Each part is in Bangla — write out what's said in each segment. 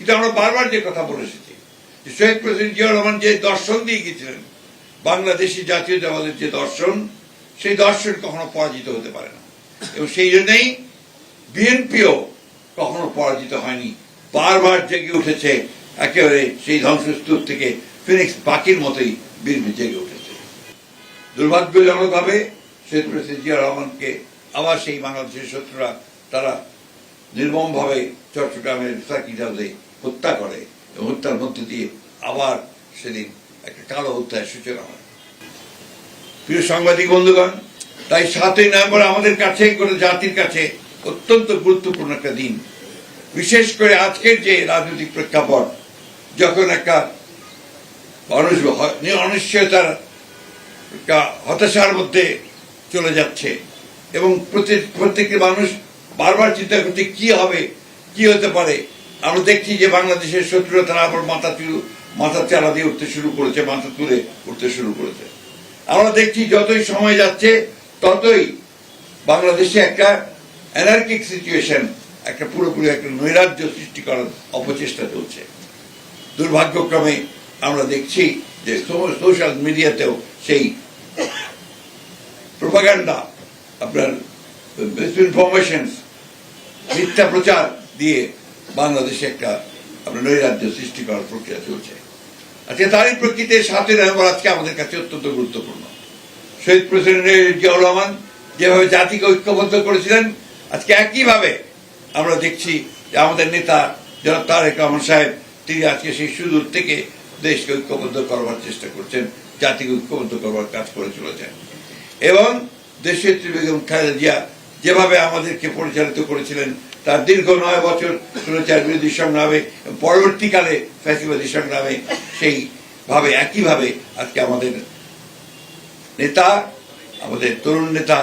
কিন্তু আমরা বারবার যে কথা বলে এসেছি যে শহীদ প্রেসিডেন্ট জিয়া রহমান যে দর্শন দিয়ে গেছিলেন বাংলাদেশি জাতীয় জাতীয়তাবাদের যে দর্শন, সেই দর্শন কখনো পরাজিত হতে পারে না। এবং সেই জন্যই বিএনপিও কখনো পরাজিত হয়নি। বারবার জেগে উঠেছে একেবারে সেই ধ্বংসস্তূপ থেকে ফিনিক্স বাকির মতোই বিএনপি জেগে উঠেছে। দুর্ভাগ্যজনকভাবে শেখ প্রেসিডেন্ট জিয়া রহমানকে আবার সেই বাংলাদেশের শত্রুরা তারা নির্মমভাবে চট্টগ্রামের সার্কিট হাউসে হত্যা করে এবং হত্যার মধ্যে দিয়ে আবার সেদিন একটা কালো হত্যার সূচনা হয়। প্রিয় সাংবাদিক বন্ধুগণ, তাই সাতই নভেম্বর আমাদের কাছে, গোটা জাতির কাছে অত্যন্ত গুরুত্বপূর্ণ একটা দিন। বিশেষ করে আজকের যে রাজনৈতিক প্রেক্ষাপট, যখন একটা মানুষ অনিশ্চয়তার হতাশার মধ্যে চলে যাচ্ছে এবং প্রত্যেক প্রত্যেকটি মানুষ বারবার চিন্তা করছে, কি হবে, কি হতে পারে? আমরা দেখছি যে বাংলাদেশের শত্রুরা তারা আবার মাথা তুলে মাথা চালা দিয়ে উঠতে শুরু করেছে, মাথা তুলে উঠতে শুরু করেছে। আমরা দেখছি যতই সময় যাচ্ছে, ততই বাংলাদেশে একটা অ্যানার্কিক সিচুয়েশন একটা পুরোপুরি একটা নৈরাজ্য সৃষ্টি করার অপচেষ্টা চলছে। দুর্ভাগ্যক্রমে আমরা দেখছি যে সোশ্যাল মিডিয়াতেও সেই প্রোপাগান্ডা আপনার ইনফরমেশন মিথ্যা প্রচার দিয়ে বাংলাদেশে একটা আপনার নৈরাজ্য সৃষ্টি করার প্রক্রিয়া চলছে। আজকে তারই প্রকৃতিতে সাতই নভেম্বর আজকে আমাদের কাছে অত্যন্ত গুরুত্বপূর্ণ। শহীদ প্রেসিডেন্ট জিয়াউর রহমান যেভাবে জাতিকে ঐক্যবদ্ধ করেছিলেন, আজকে একইভাবে আমরা দেখছি যে আমাদের নেতা যারা তারেক রহমান সাহেব, তিনি আজকে সেই সুদূর থেকে দেশকে ঐক্যবদ্ধ করবার চেষ্টা করছেন, জাতিকে ঐক্যবদ্ধ করবার কাজ করে চলেছেন। এবং দেশের বেগম খালেদা জিয়া যেভাবে আমাদেরকে পরিচালিত করেছিলেন, তার দীর্ঘ নয় বছর সুরচার বিরোধী সংগ্রামে, পরবর্তীকালে ফ্যাসিবাদী সংগ্রামে সেই ভাবে একইভাবে আজকে আমাদের নেতা, আমাদের তরুণ নেতা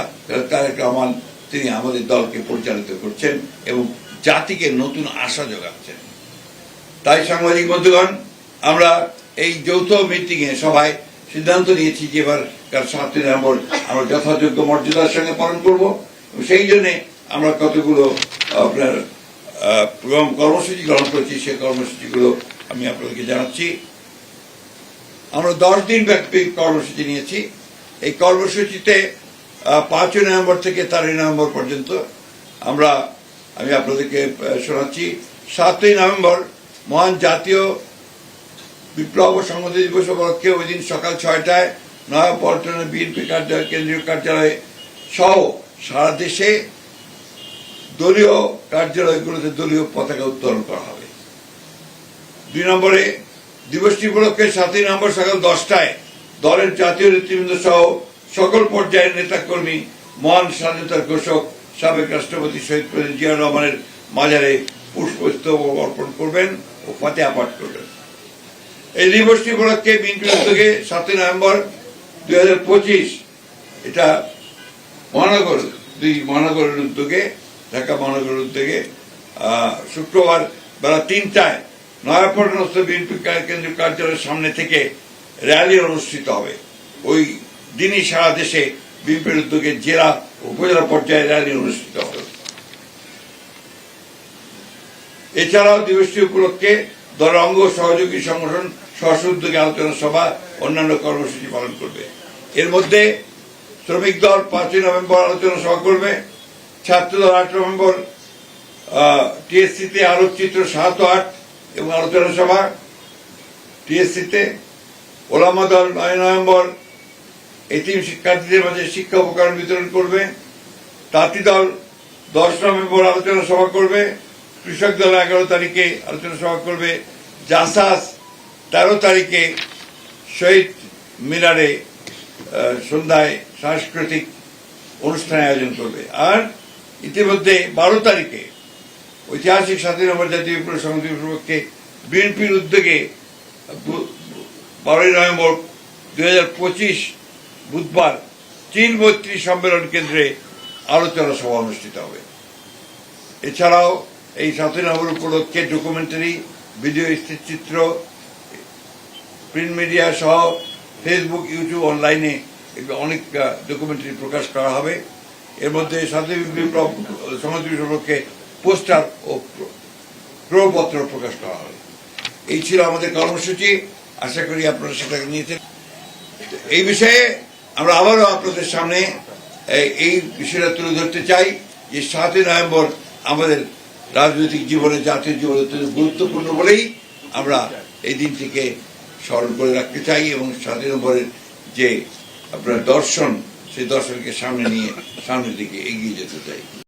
তারেক রহমান, তিনি আমাদের দলকে পরিচালিত করছেন এবং জাতিকে নতুন আশা যোগাচ্ছেন। তাই সাংবাদিক বন্ধুগণ, আমরা এই যৌথ মিটিংয়ে সবাই সিদ্ধান্ত নিয়েছি যে এবার সাতই নভেম্বর আমরা যথাযোগ্য মর্যাদার সঙ্গে পালন করব। সেই জন্যে আমরা কতগুলো আপনার কর্মসূচি গ্রহণ করেছি সেই কর্মসূচিগুলো আমি আপনাদেরকে জানাচ্ছি। আমরা দশ দিন ব্যাপী কর্মসূচি নিয়েছি। এই কর্মসূচিতে পাঁচই নভেম্বর থেকে তেরোই নভেম্বর পর্যন্ত আমরা, আমি আপনাদেরকে শোনাচ্ছি। সাতই নভেম্বর, মহান জাতীয় বিপ্লব সংহতি দিবস উপলক্ষে ওই দিন সকাল ছয়টায় নয়াপল্টনের বিএনপি কার্যালয়, কেন্দ্রীয় কার্যালয়ে সহ সারা দেশে দলীয় কার্যালয়গুলোতে দলীয় পতাকা উত্তোলন করা হবে। দুই নম্বরে দিবসটি উপলক্ষে সাতই নম্বর সকাল দশটায় দলের জাতীয় নেতৃবৃন্দ সহ সকল পর্যায়ের নেতাকর্মী, মহান স্বাধীনতার ঘোষক, সাবেক রাষ্ট্রপতি শহীদ প্রেসিডেন্ট জিয়া রহমানের মাজারে পুষ্পস্তবক অর্পণ করবেন ও ফাতেহা পাঠ করবেন। এই দিবসটি উপলক্ষে বিএনপির উদ্যোগে সাতই নভেম্বর দুই হাজার পঁচিশ এটা মহানগর, দুই মহানগরের উদ্যোগে, ঢাকা মহানগরের উদ্যোগে শুক্রবার বেলা তিনটায় নয়াপট্টনস্থ বিএনপি কেন্দ্রীয় কার্যালয়ের সামনে থেকে র্যালি অনুষ্ঠিত হবে। ওই দিনই সারা দেশে বিএনপির উদ্যোগে জেলা উপজেলা পর্যায়ে র্যালি অনুষ্ঠিত হবে। এছাড়াও দিবসটি উপলক্ষে দলের অঙ্গ সহযোগী সংগঠন স্ব উদ্যোগে আলোচনা সভা, অন্যান্য কর্মসূচি পালন করবে। এর মধ্যে শ্রমিক দল পাঁচই নভেম্বর আলোচনা সভা করবে। ছাত্র দল আট নভেম্বর টিএসসিতে আলোকচিত্র সাত আট এবং আলোচনা সভা টিএসসিতে। ওলামা দল নয় নভেম্বর এতিম শিক্ষার্থীদের মাঝে শিক্ষা উপকরণ বিতরণ করবে। তাঁতি দল দশ নভেম্বর আলোচনা সভা করবে। কৃষক দল এগারো তারিখে আলোচনা সভা করবে। জাসাস তেরো তারিখে শহীদ মিনারে সন্ধ্যায় সাংস্কৃতিক অনুষ্ঠান আয়োজন করবে। আর ইতিমধ্যে বারো তারিখে ঐতিহাসিক স্বাধীন নম্বর জাতীয় বিপ্লব সংহতি উপলক্ষে বিএনপির উদ্যোগে বারোই নভেম্বর দুই বুধবার চীন মৈত্রী সম্মেলন কেন্দ্রে আলোচনা সভা অনুষ্ঠিত হবে। এছাড়াও এই সাতই নভেম্বর উপলক্ষে ডকুমেন্টারি, ভিডিও চিত্র প্রিন্ট মিডিয়া সহ ফেসবুক ইউটিউব অনলাইনে অনেক ডকুমেন্টারি প্রকাশ করা হবে। এর মধ্যে সংহতি উপলক্ষে পোস্টার ও প্রপত্র প্রকাশ করা হবে। এই ছিল আমাদের কর্মসূচি। আশা করি আপনারা সেটাকে নিয়েছেন। এই বিষয়ে আমরা আবারও আপনাদের সামনে, এই- বিষয়টা তুলে ধরতে চাই যে সাতই নভেম্বর আমাদের রাজনৈতিক জীবনে জাতীয় জীবনে গুরুত্বপূর্ণ বলেই আমরা এই দিনটিকে স্মরণ করে রাখতে চাই এবং স্বাধীন নভেম্বরের যে আপনার দর্শন, সেই দর্শনকে সামনে নিয়ে, সামনের দিকে এগিয়ে যেতে চাই।